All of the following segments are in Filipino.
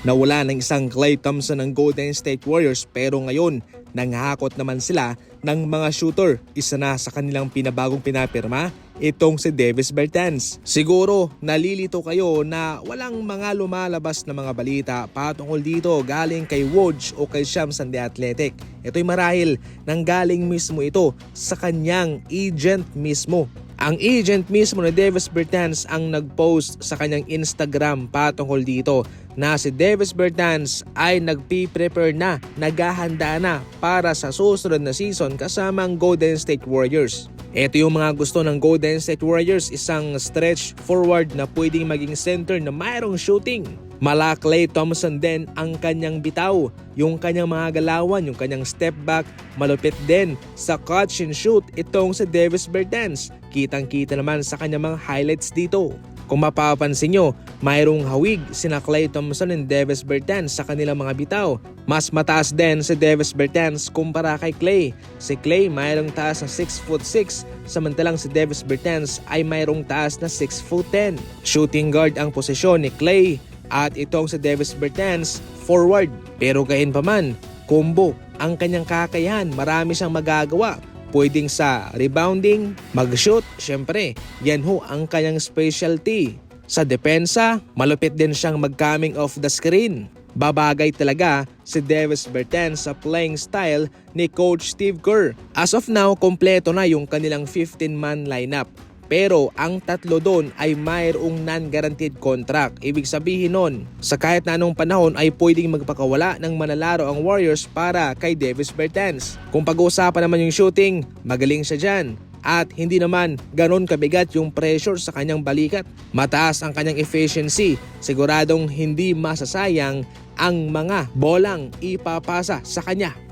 Nawala ng isang Klay Thompson ng Golden State Warriors pero ngayon nanghakot naman sila ng mga shooter. Isa na sa kanilang pinabagong pinapirma itong si Davis Bertans. Siguro nalilito kayo na walang mga lumalabas na mga balita patungkol dito galing kay Woj o kay Shams and the Athletic. Ito'y marahil nang galing mismo ito sa kanyang agent mismo. Ang agent mismo ni Davis Bertans ang nag-post sa kanyang Instagram patungkol dito na si Davis Bertans ay nagpi-prepare na, naghahanda na para sa susunod na season kasama ang Golden State Warriors. Ito yung mga gusto ng Golden State Warriors, isang stretch forward na pwedeng maging center na mayroong shooting. Mala Klay Thompson din ang kanyang bitaw, yung kanyang mga galawan, yung kanyang step back, malupit din sa catch and shoot itong si Davis Bertans. Kitang-kita naman sa kanyang mga highlights dito. Kung mapapansin nyo, mayroong hawig sina Klay Thompson and Davis Bertans sa kanilang mga bitaw. Mas mataas din si Davis Bertans kumpara kay Klay. Si Klay mayroong taas na 6'6", samantalang si Davis Bertans ay mayroong taas na 6'10". Shooting guard ang posisyon ni Klay at itong si Davis Bertans forward. Pero gayon pa man, combo ang kanyang kakayahan, marami siyang magagawa. Pwedeng sa rebounding, mag-shoot, syempre, yan ho ang kanyang specialty. Sa depensa, malupit din siyang mag-coming off the screen. Babagay talaga si Davis Bertans sa playing style ni Coach Steve Kerr. As of now, kompleto na yung kanilang 15-man lineup. Pero ang tatlo doon ay mayroong non-guaranteed contract. Ibig sabihin nun, sa kahit na anong panahon ay pwedeng magpakawala ng manlalaro ang Warriors para kay Davis Bertans. Kung pag-uusapan naman yung shooting, magaling siya dyan. At hindi naman ganon kabigat yung pressure sa kanyang balikat. Mataas ang kanyang efficiency. Siguradong hindi masasayang ang mga bolang ipapasa sa kanya.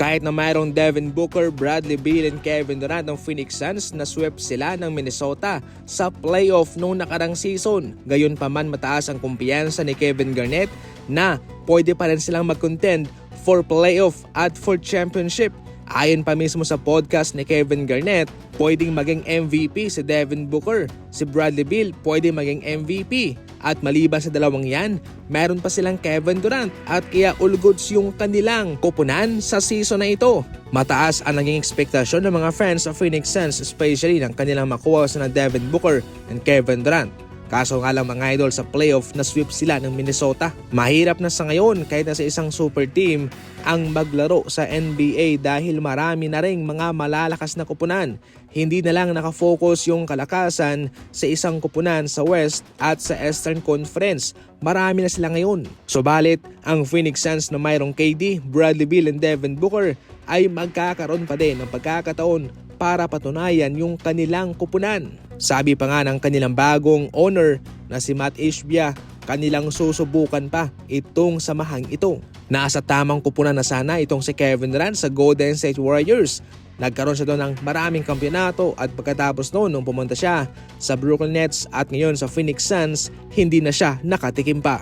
Kahit na mayroong Devin Booker, Bradley Beal and Kevin Durant ng Phoenix Suns na swept sila ng Minnesota sa playoff noong nakarang season. Gayon pa man mataas ang kumpiyansa ni Kevin Garnett na pwede pa rin silang mag-contend for playoff at for championship. Ayon pa mismo sa podcast ni Kevin Garnett, pwedeng maging MVP si Devin Booker. Si Bradley Beal pwede maging MVP. At maliban sa dalawang yan, meron pa silang Kevin Durant at kaya all goods yung kanilang kupunan sa season na ito. Mataas ang naging ekspektasyon ng mga fans sa Phoenix Suns especially ng kanilang makuha sa na Devin Booker and Kevin Durant. Kaso nga lang mga idol sa playoff na sweep sila ng Minnesota. Mahirap na sa ngayon kahit na sa isang super team ang maglaro sa NBA dahil marami na ring mga malalakas na kupunan. Hindi na lang nakafocus yung kalakasan sa isang kupunan sa West at sa Eastern Conference. Marami na sila ngayon. Subalit, ang Phoenix Suns na mayroong KD, Bradley Beal and Devin Booker ay magkakaroon pa din ng pagkakataon para patunayan yung kanilang kupunan. Sabi pa nga ng kanilang bagong owner na si Matt Ishbia, kanilang susubukan pa itong samahang ito. Nasa tamang kupunan na sana itong si Kevin Durant sa Golden State Warriors. Nagkaroon siya doon ng maraming kampyonato at pagkatapos noon nung pumunta siya sa Brooklyn Nets at ngayon sa Phoenix Suns, hindi na siya nakatikim pa.